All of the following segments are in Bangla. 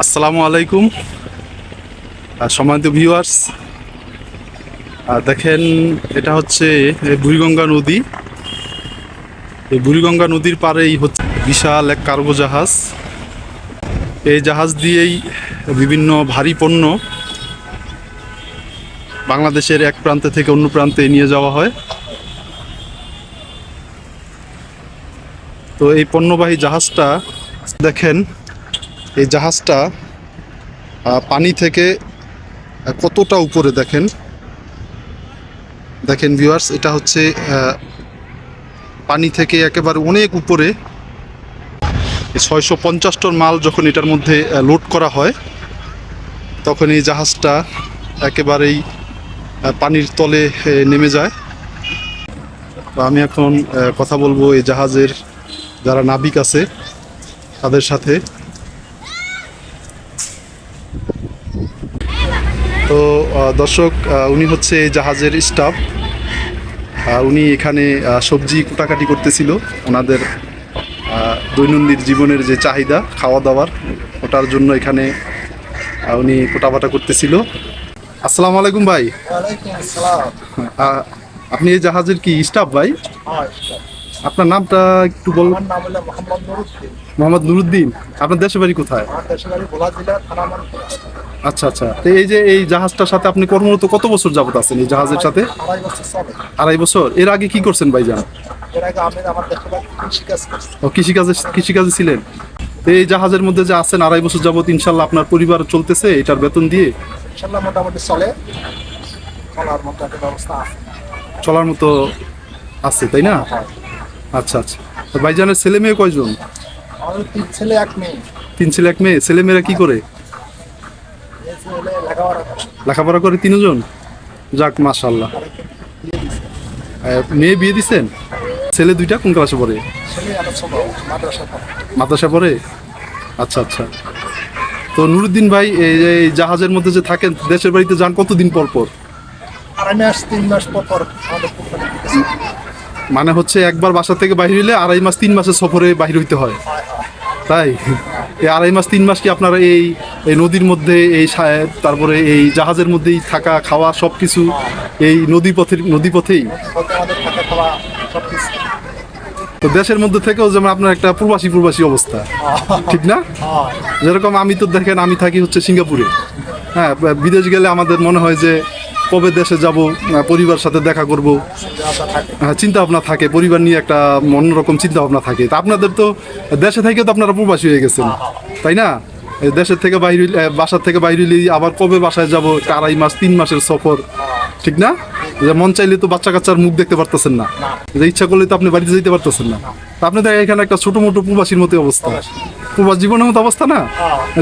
আসসালামু আলাইকুম। সম্মানিত ভিউয়ার্স দেখেন, এটা হচ্ছে বুড়িগঙ্গা নদী। এই বুড়িগঙ্গা নদীর পারেই হচ্ছে বিশাল এক কার্গো জাহাজ। এই জাহাজ দিয়েই বিভিন্ন ভারী পণ্য বাংলাদেশের এক প্রান্তে থেকে অন্য প্রান্তে নিয়ে যাওয়া হয়। তো এই পণ্যবাহী জাহাজটা, দেখেন এই জাহাজটা পানি থেকে কতটা উপরে দেখেন? দেখেন ভিউয়ার্স এটা হচ্ছে পানি থেকে একেবারে অনেক উপরে। ছয়শো পঞ্চাশ টন মাল যখন এটার মধ্যে লোড করা হয়, তখন এই জাহাজটা একেবারেই পানির তলে নেমে যায়। আমি এখন কথা বলব এই জাহাজের যারা নাবিক আছে, তাদের সাথে। তো দর্শক উনি হচ্ছে জাহাজের স্টাফ উনি এখানে সবজি কুটাকাটি করতেছিল। ওনাদের দৈনন্দিন জীবনের যে চাহিদা খাওয়া দাওয়ার ওটার জন্য এখানে উনি কোটাবাটা করতেছিল। আসসালামু আলাইকুম ভাই। আপনি এই জাহাজের কি স্টাফ ভাই? হ্যাঁ, আপনার নামটা একটু বলুন। নাম হলো মোহাম্মদ নুরুদ্দিন। মোহাম্মদ নুরুদ্দিন আপনার দেশের বাড়ি কোথায়? আচ্ছা আচ্ছা। তো এই যে এই জাহাজটার সাথে আপনি কর্মরত কত বছর যাবত আছেন এই জাহাজের সাথে? আড়াই বছর এর আগে কি করছেন ভাইজান? ও কৃষিকাজে কৃষিকাজে ছিলেন। এই জাহাজের মধ্যে যে আছেন আড়াই বছর যাবত ইনশাল্লাহ আপনার পরিবার চলতেছে এটার বেতন দিয়ে? ইনশাল্লাহ মোটামুটি চলে। চলার মতো একটা ব্যবস্থা আছে। চলার মতো আছে তাই না? আচ্ছা আচ্ছা। তো ভাইজানের ছেলে মেয়ে কয়জন? আমাদের তিন ছেলে এক মেয়ে। তিন ছেলে এক মেয়ে। ছেলে মেয়েরা কি করে? লেখাপড়া করে। তিনজন? যাক মাশাল্লাহ মেয়ে বিয়ে দিছেন? ছেলে দুইটা কোন ক্লাসে পড়ে? মাদ্রাসা পড়ে। আচ্ছা আচ্ছা। তো নুরুদ্দিন ভাই এই এই জাহাজের মধ্যে যে থাকেন দেশের বাড়িতে যান কতদিন পর পর? আড়াই মাস তিন মাস পর পর আমাদের মানে হচ্ছে একবার বাসা থেকে বাহির হইলে আড়াই মাস, তিন মাসের সফরে বাহির হইতে হয়। তাই? এই আড়াই মাস, তিন মাস কি আপনারা এই এই নদীর মধ্যে, এই তারপরে এই জাহাজের মধ্যেই থাকা, খাওয়া সব কিছু এই নদী পথের নদী পথেই বলতে আমাদের থাকা খাওয়া সব কিছু তো দেশের মধ্যে থেকেও যেমন আপনার একটা প্রবাসী প্রবাসী অবস্থা। ঠিক না? যেরকম আমি তো দেখেন, আমি থাকি হচ্ছে সিঙ্গাপুরে। হ্যাঁ বিদেশ গেলে আমাদের মনে হয় যে কবে দেশে যাব পরিবার সাথে দেখা করব? হ্যাঁ, চিন্তা ভাবনা থাকে পরিবার নিয়ে একটা অন্যরকম চিন্তা ভাবনা থাকে। তা আপনাদের তো দেশে থেকে তো আপনারা প্রবাসী হয়ে গেছেন তাই না? দেশের থেকে বাইরে বাসার থেকে বাইরে আবার কবে বাসায় যাব? আড়াই মাস তিন মাসের সফর ঠিক না? যে মন চাইলে তো বাচ্চা কাচ্চার মুখ দেখতে পারতেছেন না। যে ইচ্ছা করলে তো আপনি বাড়িতে যেতে পারতেছেন না। তা আপনাদের এখানে একটা ছোটো মোটো প্রবাসীর মতো অবস্থা। প্রবাস জীবনের মতো অবস্থা না?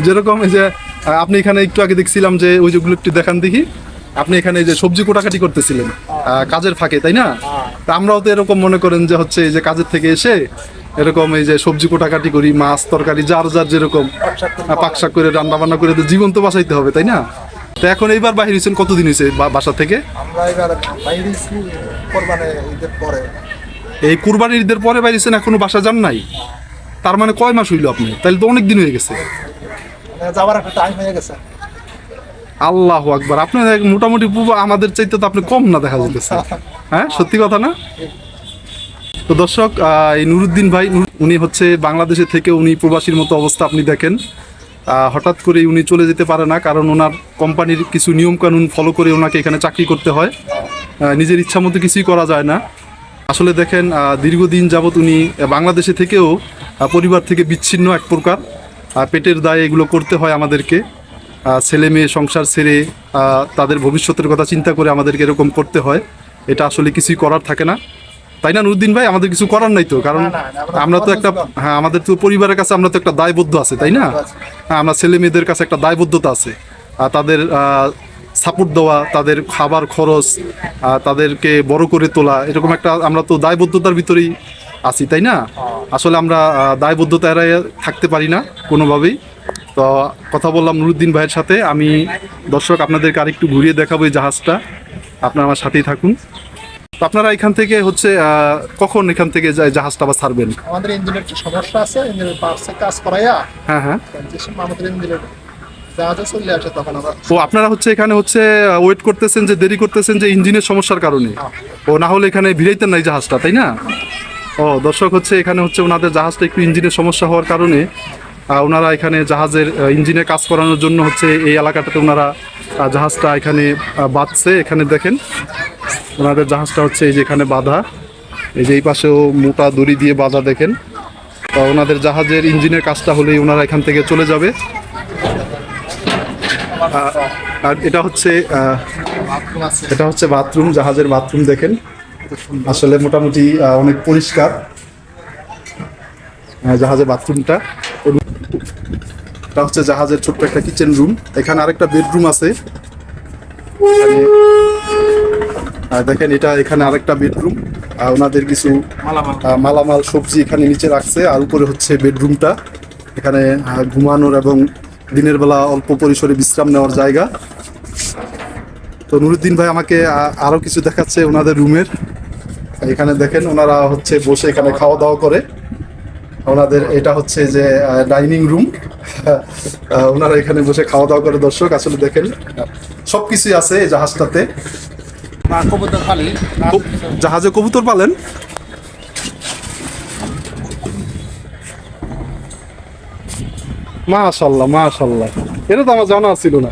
যেরকম এই যে আপনি এখানে একটু আগে দেখছিলাম যে ওই যেগুলো একটু দেখান দেখি। আপনি এখানে যে সবজি কোটাকাটি করতেছিলেন কাজের ফাঁকে তাই না? তা আমরাও তো এরকম মনে করেন যে হচ্ছে এই যে কাজের থেকে এসে এরকম এই যে সবজি কোটাকাটি করি মাছ তরকারি যার যার যেরকম পাকশাক করে রান্না বান্না করে তো জীবন তো বাঁচাইতে হবে তাই না? তো এখন এইবার বাহির হয়েছেন কতদিন হয়েছে বাসা থেকে? আমরা এবার বাইরে ঈদের পরে। এই কুরবানির ঈদের পরে বাইরেছেন এখনও বাসা যান নাই? তার মানে কয় মাস হইল আপনি? তাহলে তো অনেক দিন হয়ে গেছে। মানে যাওয়ার একটা টাইম হয়ে গেছে। আল্লাহ আকবার। আপনার মোটামুটি আমাদের চাইতে তো আপনি কম না দেখা যেতেছে হ্যাঁ সত্যি কথা না? তো দর্শক এই নুরুদ্দিন ভাই উনি হচ্ছে বাংলাদেশে থেকে উনি প্রবাসীর মতো অবস্থা আপনি দেখেন। হঠাৎ করে উনি চলে যেতে পারে না, কারণ ওনার কোম্পানির কিছু নিয়ম কানুন ফলো করে ওনাকে এখানে চাকরি করতে হয়। নিজের ইচ্ছা মতো কিছুই করা যায় না। আসলে দেখেন দীর্ঘদিন যাবৎ উনি বাংলাদেশে থেকেও পরিবার থেকে বিচ্ছিন্ন এক প্রকার পেটের দায়ে এগুলো করতে হয় আমাদেরকে। ছেলে মেয়ে সংসার ছেড়ে তাদের ভবিষ্যতের কথা চিন্তা করে আমাদেরকে এরকম করতে হয় এটা আসলে কিছুই করার থাকে না। তাই না নুরুদ্দিন ভাই? আমাদের কিছু করার নাই তো কারণ আমরা তো একটা হ্যাঁ আমাদের তো পরিবারের কাছে আমরা তো একটা দায়বদ্ধ আছে তাই না? হ্যাঁ আমরা ছেলে মেয়েদের কাছে একটা দায়বদ্ধতা আছে। আর তাদের সাপোর্ট দেওয়া তাদের খাবার খরচ তাদেরকে বড় করে তোলা এরকম একটা আমরা তো দায়বদ্ধতার ভিতরেই আছি তাই না? আসলে আমরা দায়বদ্ধতা এড়াই থাকতে পারি না কোনোভাবেই। তো কথা বললাম নুরুদ্দিন ভাইয়ের সাথে। আমি দর্শক আপনাদেরকে আরেকটু ঘুরিয়ে দেখাবো এই জাহাজটা। আপনারা আমার সাথেই থাকুন। তো আপনারা এখান থেকে হচ্ছে কখন এখান থেকে জাহাজটা আবার ছাড়বেন? আমাদের ইঞ্জিনের একটু সমস্যা আছে ইঞ্জিনের পার্টসে কাজ করাইয়া হ্যাঁ হ্যাঁ। আমাদের ইঞ্জিনের আপনারা হচ্ছে এখানে হচ্ছে ওয়েট করতেছেন যে দেরি করতেছেন যে ইঞ্জিনের সমস্যার কারণে। ও না হলে এখানে ভিড়াইতেন নাই জাহাজটা তাই না? ও দর্শক হচ্ছে এখানে হচ্ছে ওনাদের জাহাজটা একটু ইঞ্জিনের সমস্যা হওয়ার কারণে ওনারা এখানে জাহাজের ইঞ্জিনে কাজ করানোর জন্য হচ্ছে এই এলাকাটাতে ওনারা জাহাজটা এখানে বাঁধছে, এখানে দেখেন। ওনাদের জাহাজটা হচ্ছে এই যে এখানে বাঁধা। এই যে এই পাশেও মোটা দড়ি দিয়ে বাঁধা দেখেন। তো ওনাদের জাহাজের ইঞ্জিনের কাজটা হলেই ওনারা এখান থেকে চলে যাবে। আর এটা হচ্ছে এটা হচ্ছে বাথরুম, জাহাজের বাথরুম দেখেন। আসলে মোটামুটি অনেক পরিষ্কার। জাহাজের বাথরুমটা। এটা হচ্ছে জাহাজের ছোট্ট একটা কিচেন রুম এখানে আরেকটা বেডরুম আছে। আহ, দেখেন এটা এখানে আরেকটা বেডরুম আর ওনাদের কিছু মালামাল সবজি এখানে নিচে রাখছে। আর উপরে হচ্ছে বেডরুমটা এখানে ঘুমানোর এবং দিনের বেলা অল্প পরিসরে বিশ্রাম নেওয়ার জায়গা। তো নুরুদ্দিন ভাই আমাকে আ- আরও কিছু দেখাচ্ছে ওনাদের রুমের এখানে দেখেন ওনারা হচ্ছে বসে এখানে খাওয়া দাওয়া করে। ওনাদের এটা হচ্ছে যে ডাইনিং রুম ওনারা এখানে বসে খাওয়া দাওয়া করে দর্শক, আসলে দেখেন সব কিছুই আছে এই জাহাজটাতে। জাহাজে কবুতর পালেন। মাশাল্লাহ মাশাল্লাহ। এটা তো আমার জানা ছিল না।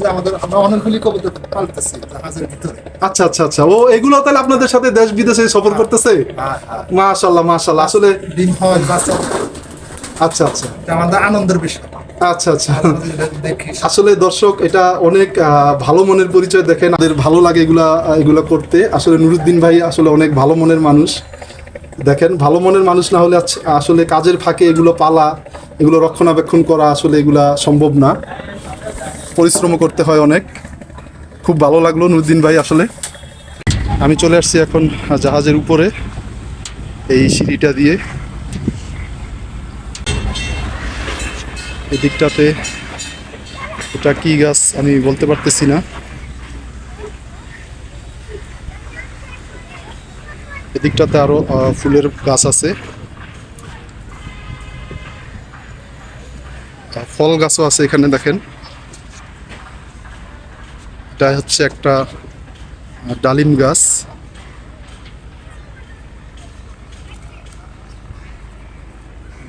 যে আমাদের আমরা অনেকগুলি কবুতর পালতেছি জাহাজের ভিতরে। আচ্ছা আচ্ছা আচ্ছা। ও এগুলো তাহলে আপনাদের সাথে দেশ বিদেশে সফর করতেছে? হ্যাঁ হ্যাঁ। মাশাল্লাহ মাশাল্লাহ আসলে ডিম হয় বাচ্চা আচ্ছা আচ্ছা। আমাদের আনন্দের বিষয়। আচ্ছা আচ্ছা। আসলে দর্শক এটা অনেক ভালো মনের পরিচয় দেখেন। আমাদের ভালো লাগে এগুলা এগুলা করতে। আসলে নুরুদ্দিন ভাই আসলে অনেক ভালো মনের মানুষ। দেখেন ভালো মনের মানুষ না হলে আসলে কাজের ফাঁকে এগুলো পালা এগুলো রক্ষণাবেক্ষণ করা আসলে এগুলা সম্ভব না। পরিশ্রম করতে হয় অনেক। খুব ভালো লাগল নুরুদ্দিন ভাই আসলে। আমি চলে আসছি এখন জাহাজের উপরে এই সিঁড়িটা দিয়ে। এদিকটাতে এটা কি গাছ আমি বলতে পারতেছি না। এদিকটাতে আরও আহ, ফুলের গাছ আছে। ফল গাছও আছে এখানে দেখেন। এটা হচ্ছে একটা ডালিম গাছ।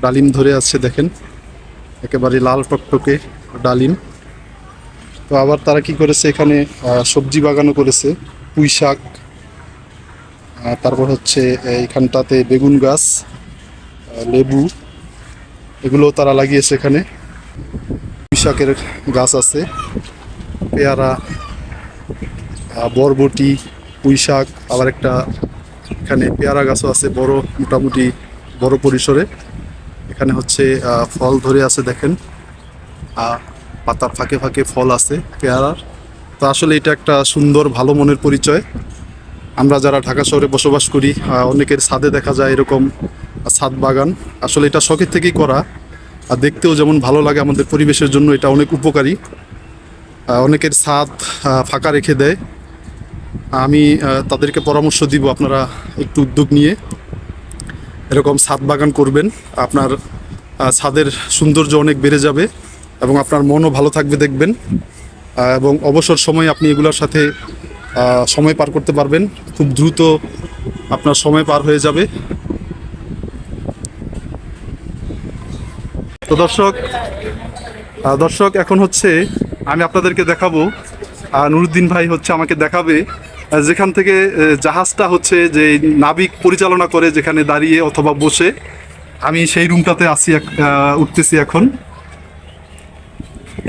ডালিম ধরে আছে দেখেন, একেবারে লাল টকটকে ডালিম। তো আবার তারা কি করেছে এখানে সবজি বাগানও করেছে, পুঁই শাক তারপর হচ্ছে এইখানটাতে বেগুন গাছ লেবু এগুলো তারা লাগিয়েছে এখানে। পুঁই শাকের গাছ আছে, পেয়ারা বরবটি পুঁই শাক আবার একটা এখানে পেয়ারা গাছও আছে বড়, মোটামুটি বড় পরিসরে। এখানে হচ্ছে ফল ধরে আছে দেখেন। পাতার ফাঁকে ফাঁকে ফল আছে পেয়ারার তো আসলে এটা একটা সুন্দর, ভালো মনের পরিচয়। আমরা যারা ঢাকা শহরে বসবাস করি অনেকের ছাদে দেখা যায় এরকম ছাদ বাগান। আসলে এটা শখের থেকেই করা। আর দেখতেও যেমন ভালো লাগে, আমাদের পরিবেশের জন্য এটা অনেক উপকারী। অনেকের ছাদ ফাঁকা রেখে দেয়। আমি তাদেরকে পরামর্শ দিব আপনারা একটু উদ্যোগ নিয়ে। এরকম ছাদ বাগান করবেন। আপনার ছাদের সৌন্দর্য অনেক বেড়ে যাবে এবং আপনার মনও ভালো থাকবে দেখবেন। এবং অবসর সময় আপনি এগুলোর সাথে সময় পার করতে পারবেন। খুব দ্রুত আপনার সময় পার হয়ে যাবে। তো দর্শক দর্শক, এখন হচ্ছে আমি আপনাদেরকে দেখাবো। নুরুদ্দিন ভাই হচ্ছে আমাকে দেখাবে। যেখান থেকে জাহাজটা হচ্ছে যে নাবিক পরিচালনা করে যেখানে দাঁড়িয়ে অথবা বসে। আমি সেই রুমটাতে আসি উঠতেছি এখন।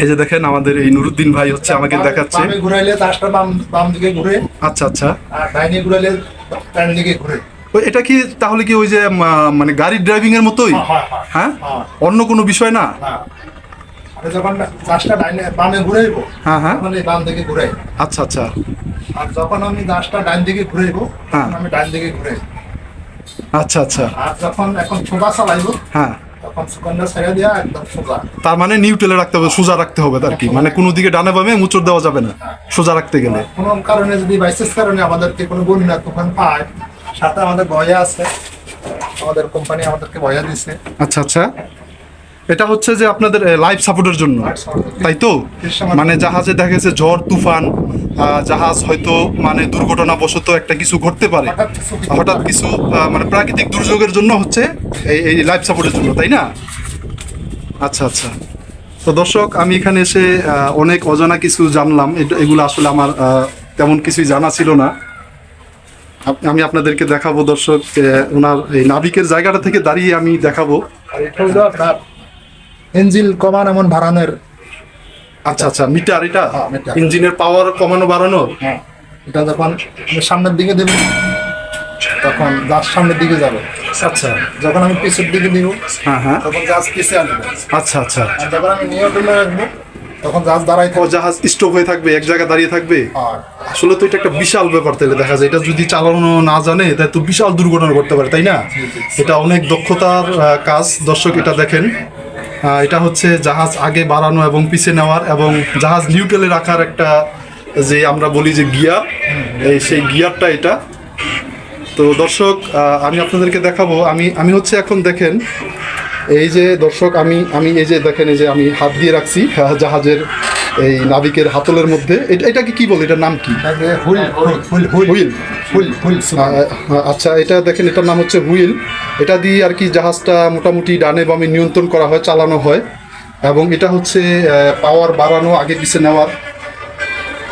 এই যে দেখেন আমাদের এই নুরুদ্দিন ভাই হচ্ছে আমাকে দেখাচ্ছে। ঘুরাইলে তাসটা বাম বাম দিকে ঘুরে। আচ্ছা আচ্ছা। আর ডাইনে ঘুরাইলে ডান দিকে ঘুরে। এটা কি তাহলে কি ওই যে মানে গাড়ি ড্রাইভিং এর মতোই? হ্যাঁ, হ্যাঁ, হ্যাঁ। হ্যাঁ। অন্য কোনো বিষয় না। যখন দাসটা ডাইনে বামে ঘুরাইবো। হ্যাঁ, হ্যাঁ। এই বাম দিকে ঘুরাই। আচ্ছা আচ্ছা। আর যখন আমি দাসটা ডান দিকে ঘুরাইবো হ্যাঁ। আমি ডান দিকে ঘুরাই। আচ্ছা আচ্ছা। আর যখন এখন ছোটা চালাইবো হ্যাঁ। সোজা। তার মানে নিউট্রেলে রাখতে হবে সোজা রাখতে হবে আর কি। মানে কোনো দিকে ডানে বামে মুচড় দেওয়া যাবে না সোজা রাখতে গেলে। কোনো কারণে যদি বাইসেস কারণে আমাদেরকে কোনো বন্যা তুফান পায় সাথে আমাদের বয়া আছে। আমাদের কোম্পানি আমাদেরকে বয়া দিছে। আচ্ছা আচ্ছা। এটা হচ্ছে যে আপনাদের লাইফ সাপোর্টের জন্য। তাই তো? মানে জাহাজে দেখা গেছে ঝড় তুফান জাহাজ হয়তো মানে দুর্ঘটনাবশত একটা কিছু ঘটতে পারে। হঠাৎ কিছু মানে প্রাকৃতিক দুর্যোগের জন্য হচ্ছে এই এই লাইফ সাপোর্টের জন্য তাই না? আচ্ছা আচ্ছা। তো দর্শক আমি এখানে এসে অনেক অজানা কিছু জানলাম। এগুলো আসলে আমার তেমন কিছুই জানা ছিল না। আমি আপনাদেরকে দেখাবো দর্শক ওনার এই নাবিকের জায়গাটা থেকে দাঁড়িয়ে আমি দেখাবো। এঞ্জিল কমান এমন ভাড়ানোর আচ্ছা আচ্ছা মিটার এটা? হ্যাঁ, ইঞ্জিনের পাওয়ার কমানো বাড়ানো? হ্যাঁ এটা যখন সামনের দিকে দেব তখন গাছ সামনের দিকে যাবে। আচ্ছা। যখন আমি পিছের দিকে দিব হ্যাঁ হ্যাঁ। তখন গাছ পিছিয়ে আসবে। আচ্ছা আচ্ছা। যখন আমি নিয়ন্ত্রণে রাখব তখন গাছ দাঁড়ায় ও জাহাজ স্টপ হয়ে থাকবে এক জায়গায় দাঁড়িয়ে থাকবে? আসলে তো এটা একটা বিশাল ব্যাপার তাহলে দেখা যায়। এটা যদি চালানো না জানে তাই তো বিশাল দুর্ঘটনা করতে পারে তাই না? এটা অনেক দক্ষতার কাজ। দর্শক এটা দেখেন। এটা হচ্ছে জাহাজ আগে বাড়ানো এবং পিছিয়ে নেওয়ার এবং জাহাজ নিউট্রালে রাখার একটা যে আমরা বলি যে গিয়ার এই সেই গিয়ারটা এটা তো দর্শক আমি আপনাদেরকে দেখাবো আমি আমি হচ্ছে এখন দেখেন এই যে দর্শক আমি আমি এই যে দেখেন এই যে আমি হাত দিয়ে রাখছি জাহাজের এই নাবিকের হাতলের মধ্যে এটা এটাকে কি বলে এটার নাম কি হুইল আচ্ছা এটা দেখেন এটার নাম হচ্ছে হুইল এটা দিয়ে আর কি জাহাজটা মোটামুটি ডানে বামে নিয়ন্ত্রণ করা হয়, চালানো হয়। এবং এটা হচ্ছে পাওয়ার বাড়ানো আগে পিছিয়ে নেওয়ার।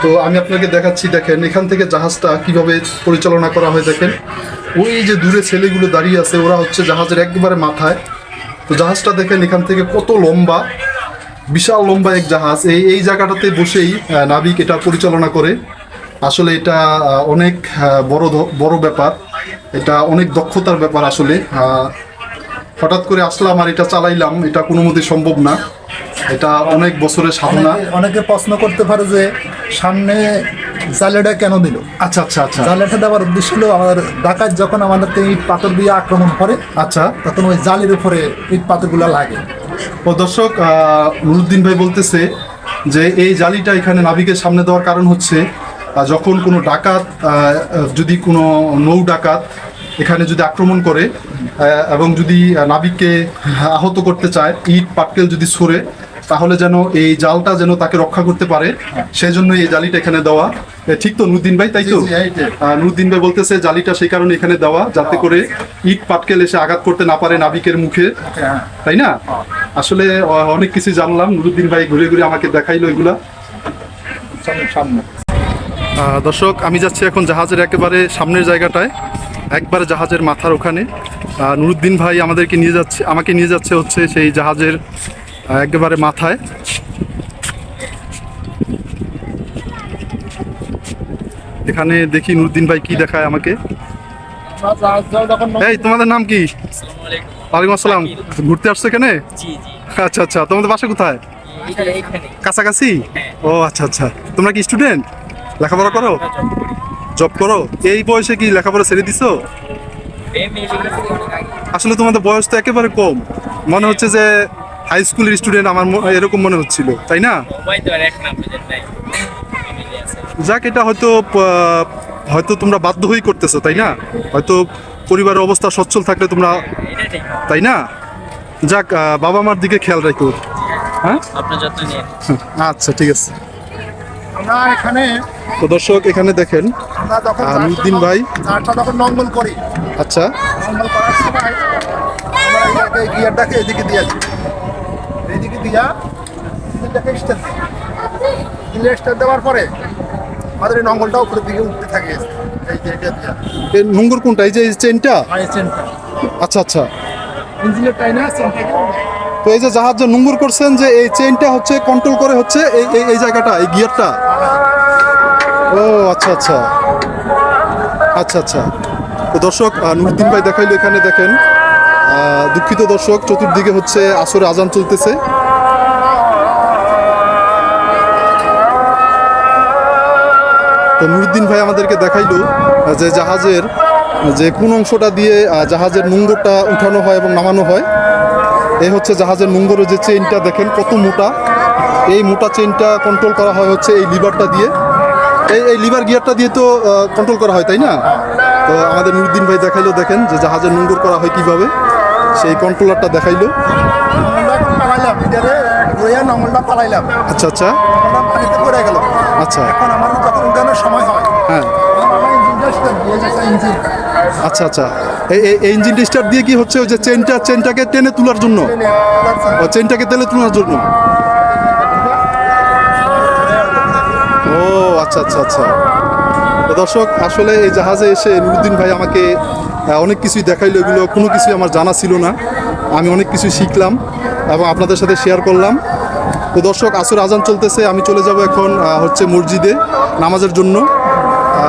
তো আমি আপনাকে দেখাচ্ছি, দেখেন, এখান থেকে জাহাজটা কীভাবে পরিচালনা করা হয়, দেখেন। ওই যে দূরে ছেলেগুলো দাঁড়িয়ে আছে, ওরা হচ্ছে জাহাজের একবারে মাথায়। তো জাহাজটা দেখেন, এখান থেকে কত লম্বা, বিশাল লম্বা এক জাহাজ। এই এই জায়গাটাতে বসেই নাবিক এটা পরিচালনা করে। আসলে এটা অনেক বড় বড় ব্যাপার। এটা অনেক দক্ষতার ব্যাপার আসলে। হঠাৎ করে আসলাম আর এটা চালাইলাম এটা কোনো মতে সম্ভব না। এটা অনেক বছরের সাধনা। অনেকে- প্রশ্ন করতে পারে যে সামনে জালেটা কেন দিল? আচ্ছা আচ্ছা আচ্ছা। জালেটা দেওয়ার উদ্দেশ্য হলো আমাদের ডাকাত যখন আমাদেরকে ইট পাথর দিয়ে আক্রমণ করে আচ্ছা। তখন ওই জালের উপরে ইট পাথরগুলো লাগে। ও দর্শক আহ, নুরুদ্দিন ভাই বলতেছে যে এই জালিটা এখানে নাবিকের সামনে দেওয়ার কারণ হচ্ছে যখন কোনো ডাকাত যদি কোনো নৌ ডাকাত এখানে যদি আক্রমণ করে এবং যদি নাবিককে আহত করতে চায় ইট পাটকেল যদি ছড়ে তাহলে যেন এই জালটা যেন তাকে রক্ষা করতে পারে। সেই জন্য এই জালিটা এখানে দেওয়া। ঠিক তো নুরুদ্দিন ভাই তাই তো? নুরুদ্দিন ভাই বলতেছে জালিটা সেই কারণে এখানে দেওয়া যাতে করে ইট পাটকেল এসে আঘাত করতে না পারে নাবিকের মুখে। হ্যাঁ। তাই না? আসলে অনেক কিছু জানলাম। নুরুদ্দিন ভাই ঘুরে ঘুরে আমাকে দেখাইলো এগুলা। সামনে। দর্শক আমি যাচ্ছি এখন জাহাজের একেবারে সামনের জায়গাটায় একবারে জাহাজের মাথার ওখানে। নুরুদ্দিন ভাই আমাদেরকে নিয়ে যাচ্ছে আমাকে নিয়ে যাচ্ছে হচ্ছে সেই জাহাজের একেবারে মাথায়। এখানে দেখি নুরুদ্দিন ভাই কি দেখায় আমাকে। এই তোমাদের নাম কি? ওয়ালাইকুম আসসালাম। ঘুরতে আসছো এখানে? আচ্ছা আচ্ছা তোমাদের বাসা কোথায়? কাছাকাছি? ও আচ্ছা আচ্ছা। তোমরা কি স্টুডেন্ট লেখাপড়া করো? জব করো? এই বয়সে কি লেখাপড়া ছেড়ে দিছো? আসলে তোমাদের বয়স তো একেবারে কম। মনে হচ্ছে যে হাই স্কুলের স্টুডেন্ট আমার এরকম মনে হচ্ছিল তাই না? যাক এটা হয়তো হয়তো তোমরা বাধ্য হয়েই করতেছো তাই না? হয়তো পরিবারের অবস্থা সচ্ছল থাকলে তোমরা তাই না? যাক বাবা মার দিকে খেয়াল রাখো। হ্যাঁ? আচ্ছা ঠিক আছে। আমরা এখানে তো দর্শক এখানে দেখেন নুরুদ্দিন ভাই। যখন নঙ্গল করি আচ্ছা। নঙ্গল করার সময় আমরা গিয়ারটাকে এদিকে দিয়ে দিই। এইদিকে দিয়া এটাকে স্টার দিই। স্টার দেওয়ার পরে আমাদের এই নঙ্গলটা উপরের দিকে উঠতে থাকে। এই যে এটা দিয়া। এর নোংর কোনটা? এই যে চেনটা এই চেনটা আচ্ছা আচ্ছা। ইঞ্জিনের টাইনা চেনটাকে তো এই যে জাহাজ যে নোংর করছেন যে এই চেনটা হচ্ছে কন্ট্রোল করে হচ্ছে এই- এই জায়গাটা এই গিয়ারটা ও আচ্ছা আচ্ছা। আচ্ছা আচ্ছা। তো দর্শক নুরুদ্দিন ভাই দেখাইলো এখানে, দেখেন। দুঃখিত দর্শক, চতুর্দিকে হচ্ছে আসরে আজান চলতেছে। তো নুরুদ্দিন ভাই আমাদেরকে দেখাইলো যে জাহাজের, যে কোন অংশটা দিয়ে জাহাজের নোংরটা উঠানো হয় এবং নামানো হয়। এই হচ্ছে জাহাজের নোঙ্গরের যে চেইনটা দেখেন কত মোটা। এই মোটা চেইনটা কন্ট্রোল করা হয় হচ্ছে এই লিভারটা দিয়ে। এই এই লিভার গিয়ারটা দিয়ে তো কন্ট্রোল করা হয় তাই না? তো আমাদের নুরুদ্দিন ভাই দেখাইলো দেখেন যে জাহাজের নোঙ্গর করা হয় কীভাবে। সেই কন্ট্রোলারটা দেখাইলো। আচ্ছা আচ্ছা। আচ্ছা। এখন আমার যখন উঠানোর সময় হয়। হ্যাঁ ইঞ্জিনটা আচ্ছা আচ্ছা। এই এই- এই ইঞ্জিন স্টার্ট দিয়ে কি হচ্ছে ওই যে চেনটা চেনটাকে টেনে তোলার জন্য? চেনটাকে তেলে তোলার জন্য ও আচ্ছা আচ্ছা আচ্ছা। দর্শক, আসলে এই জাহাজে এসে নুরুদ্দিন ভাই আমাকে অনেক কিছুই দেখাইলো এগুলো। কোনো কিছুই আমার জানা ছিল না। আমি অনেক কিছু শিখলাম এবং আপনাদের সাথে শেয়ার করলাম। তো দর্শক, আসর আজান চলতেছে। আমি চলে যাব এখন হচ্ছে মসজিদে নামাজের জন্য।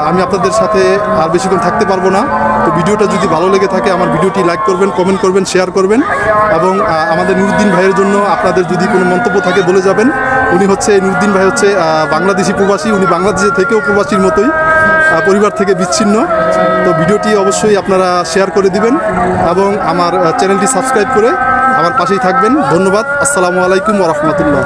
আমি আপনাদের সাথে আর বেশিক্ষণ থাকতে পারব না। তো ভিডিওটা যদি ভালো লেগে থাকে, আমার ভিডিওটি লাইক করবেন কমেন্ট করবেন শেয়ার করবেন এবং আমাদের নুরুদ্দিন ভাইয়ের জন্য আপনাদের যদি কোনো মন্তব্য থাকে বলে যাবেন। উনি হচ্ছে নুরুদ্দিন ভাই হচ্ছে বাংলাদেশি প্রবাসী, উনি বাংলাদেশে থেকেও প্রবাসীর মতোই পরিবার থেকে বিচ্ছিন্ন। তো ভিডিওটি অবশ্যই আপনারা শেয়ার করে দিবেন এবং আমার চ্যানেলটি সাবস্ক্রাইব করে আমার পাশেই থাকবেন। ধন্যবাদ। আসসালামু আলাইকুম রহমতুল্লাহ।